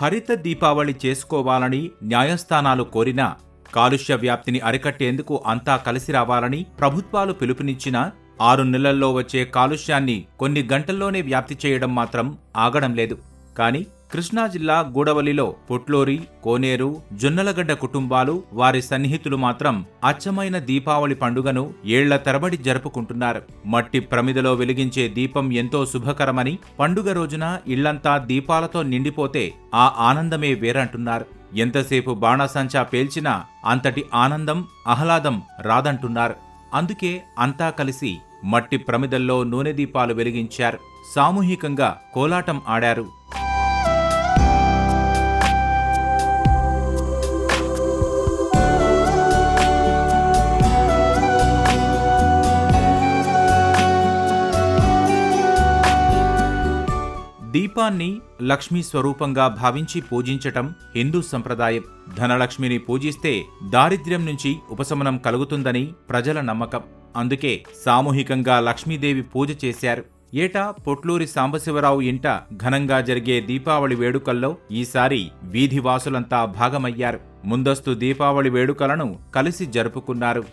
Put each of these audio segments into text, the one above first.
హరిత దీపావళి చేసుకోవాలని న్యాయస్థానాలు కోరినా కాలుష్య వ్యాప్తిని అరికట్టేందుకు అంతా కలిసి రావాలని ప్రభుత్వాలు పిలుపునిచ్చినా ఆరు నెలల్లో వచ్చే కాలుష్యాన్ని కొన్ని గంటల్లోనే వ్యాప్తి చేయడం మాత్రం ఆగడం లేదు. కానీ కృష్ణా జిల్లా గూడవల్లిలో పొట్లూరి కోనేరు జొన్నలగడ్డ కుటుంబాలు వారి సన్నిహితులు మాత్రం అచ్చమైన దీపావళి పండుగను ఏళ్ళ తరబడి జరుపుకుంటున్నారు. మట్టి ప్రమిదలో వెలిగించే దీపం ఎంతో శుభకరమని పండుగ రోజున ఇళ్ళంతా దీపాలతో నిండిపోతే ఆ ఆనందమే వేరంటున్నారు. ఎంతసేపు బాణాసంచా పేల్చినా అంతటి ఆనందం ఆహ్లాదం రాదంటున్నారు. అందుకే అంతా కలిసి మట్టి ప్రమిదల్లో నూనె దీపాలు వెలిగించారు. సామూహికంగా కోలాటం ఆడారు. దీపాన్ని లక్ష్మీ స్వరూపంగా భావించి పూజించటం హిందూ సంప్రదాయం. ధనలక్ష్మిని పూజిస్తే దారిద్ర్యం నుంచి ఉపశమనం కలుగుతుందని ప్రజల నమ్మకం. అందుకే సామూహికంగా లక్ష్మీదేవి పూజ చేశారు. ఏటా పొట్లూరి సాంబశివరావు ఇంట ఘనంగా జరిగే దీపావళి వేడుకల్లో ఈసారి వీధివాసులంతా భాగమయ్యారు. ముందస్తు దీపావళి వేడుకలను కలిసి జరుపుకున్నారు.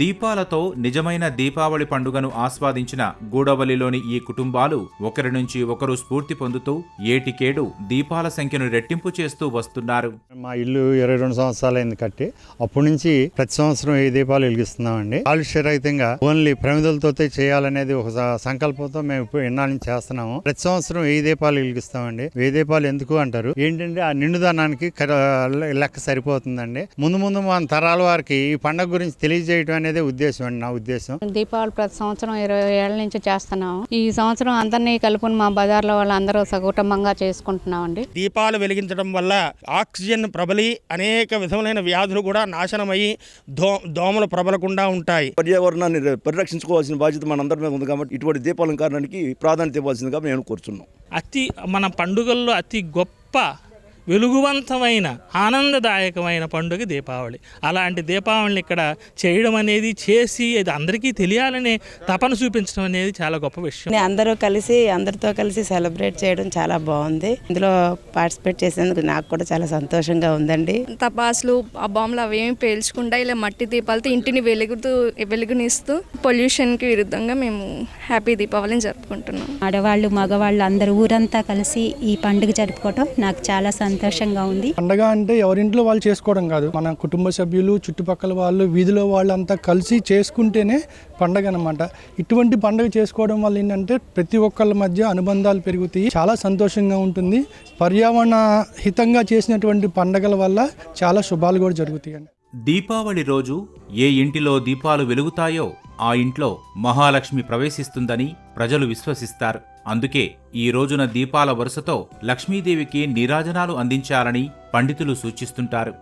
దీపాలతో నిజమైన దీపావళి పండుగను ఆస్వాదించిన గూడవల్లిలోని ఈ కుటుంబాలు ఒకరి నుంచి ఒకరు స్ఫూర్తి పొందుతూ ఏటికేడు దీపాల సంఖ్యను రెట్టింపు చేస్తూ వస్తున్నారు. మా ఇల్లు ఇరవై రెండు సంవత్సరాలైంది కట్టి. అప్పటి నుంచి ప్రతి సంవత్సరం ఈ దీపాలు వెలిగిస్తున్నామండి. కాలుష్య రహితంగా ఓన్లీ ప్రమిదలతో చేయాలనేది ఒక సంకల్పంతో మేము ఇప్పుడు ఎన్నాళ్ళ నుంచి చేస్తున్నాము. ప్రతి సంవత్సరం ఈ దీపాలు వెలిగిస్తామండి. ఏ దీపాలు ఎందుకు అంటారు? ఏంటంటే ఆ నిండుదనానికి లెక్క సరిపోతుందండి. ముందు ముందు మన తరాల వారికి ఈ పండగ గురించి తెలియజేయడం అనేది ఉద్దేశం అండి నా ఉద్దేశం. దీపావళి ప్రతి సంవత్సరం ఇరవై ఏళ్ళ నుంచి చేస్తున్నాము. ఈ సంవత్సరం అందరినీ కలుపుని మా బజార్లో వాళ్ళందరూ సకుటుంబంగా చేసుకుంటున్నామండి. దీపాలు వెలిగించడం వల్ల ఆక్సిజన్ ప్రబలి అనేక విధములైన వ్యాధులు కూడా నాశనమయ్యి దో దోమలు ప్రబలకుండా ఉంటాయి. పర్యావరణాన్ని పరిరక్షించుకోవాల్సిన బాధ్యత మనందరి మీద ఉంది కాబట్టి ఇటువంటి దీపాలంకరణకి కారణానికి ప్రాధాన్యత ఇవ్వాల్సిందిగా మేము కోరుతున్నాం అతి మన పండుగల్లో అతి గొప్ప వెలుగువంతమైన ఆనందదాయకమైన పండుగ దీపావళి. అలాంటి దీపావళిని ఇక్కడ చేయడం అనేది చేసి అది అందరికీ తెలియాలనే తపన చూపించడం అనేది చాలా గొప్ప విషయం. అందరూ కలిసి అందరితో కలిసి సెలబ్రేట్ చేయడం చాలా బాగుంది. ఇందులో పార్టిసిపేట్ చేసేందుకు నాకు కూడా చాలా సంతోషంగా ఉందండి. టపాసులు ఆ బాంబులు అవేమి పేల్చకుండా ఇలా మట్టి దీపాలతో ఇంటిని వెలుగుతూ వెలుగునిస్తూ పొల్యూషన్కి విరుద్ధంగా మేము హ్యాపీ దీపావళిని జరుపుకుంటున్నాం. ఆడవాళ్ళు మగవాళ్ళు అందరూ ఊరంతా కలిసి ఈ పండుగ జరుపుకోవడం నాకు చాలా సంతోషంగా ఉంది. పండగ అంటే ఎవరింట్లో వాళ్ళు చేసుకోవడం కాదు. మన కుటుంబ సభ్యులు చుట్టుపక్కల వాళ్ళు వీధిలో వాళ్ళంతా కలిసి చేసుకుంటేనే పండగ అనమాట ఇటువంటి పండగ చేసుకోవడం వల్ల ఏంటంటే ప్రతి ఒక్కళ్ళ మధ్య అనుబంధాలు పెరుగుతాయి. చాలా సంతోషంగా ఉంటుంది. పర్యావరణ హితంగా చేసినటువంటి పండగల వల్ల చాలా శుభాలు కూడా జరుగుతాయి దీపావళి రోజు ఏ ఇంటిలో దీపాలు వెలుగుతాయో ఆ ఇంట్లో మహాలక్ష్మి ప్రవేశిస్తుందని ప్రజలు విశ్వసిస్తారు. అందుకే ఈ రోజున దీపాల వరుసతో లక్ష్మీదేవికి నీరాజనాలు అందించాలని పండితులు సూచిస్తుంటారు.